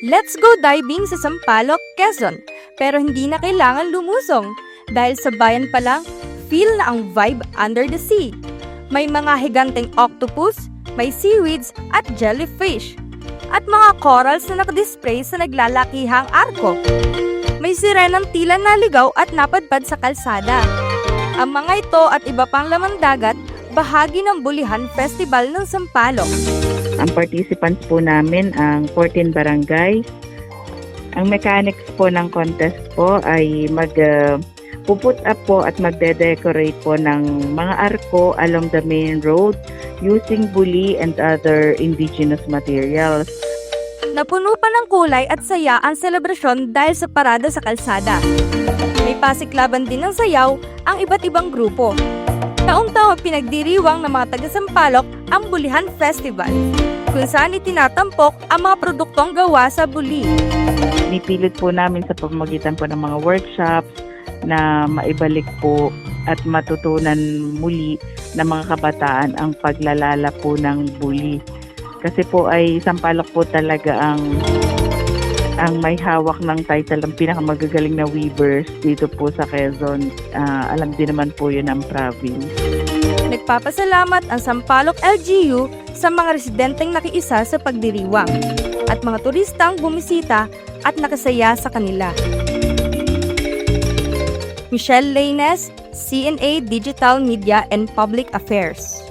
Let's go diving sa Sampaloc, Quezon. Pero hindi na kailangan lumusong dahil sa bayan pa lang, feel na ang vibe under the sea. May mga higanteng octopus, may seaweeds at jellyfish. At mga corals na nakadisplay sa naglalakihang arko. May sirenang tila naligaw at napadpad sa kalsada. Ang mga ito at iba pang lamang dagat, bahagi ng Bulihan Festival ng Sampaloc. Ang participants po namin ang 14 barangays. Ang mechanics po ng contest po ay mag uh, puput up po at magde-decorate po ng mga arko along the main road using buli and other indigenous materials. Napuno pa ng kulay at saya ang selebrasyon dahil sa parada sa kalsada. May pasiklaban din ng sayaw ang iba't ibang grupo. Taong-taong pinagdiriwang ng mga taga-Sampaloc ang Bulihan Festival, kung saan itinatampok ang mga produktong gawa sa buli. Pinipilit po namin sa pamamagitan po ng mga workshops na maibalik po at matutunan muli ng mga kabataan ang paglalala po ng buli. Kasi po ay Sampaloc po talaga ang ang may hawak ng title ng pinakamagagaling na weavers dito po sa Quezon. Ah, alam din naman po yun ng province. Nagpapasalamat ang Sampaloc LGU sa mga residenteng nakiisa sa pagdiriwang at mga turistang bumisita at nakasaya sa kanila. Michelle Laines, CNA Digital Media and Public Affairs.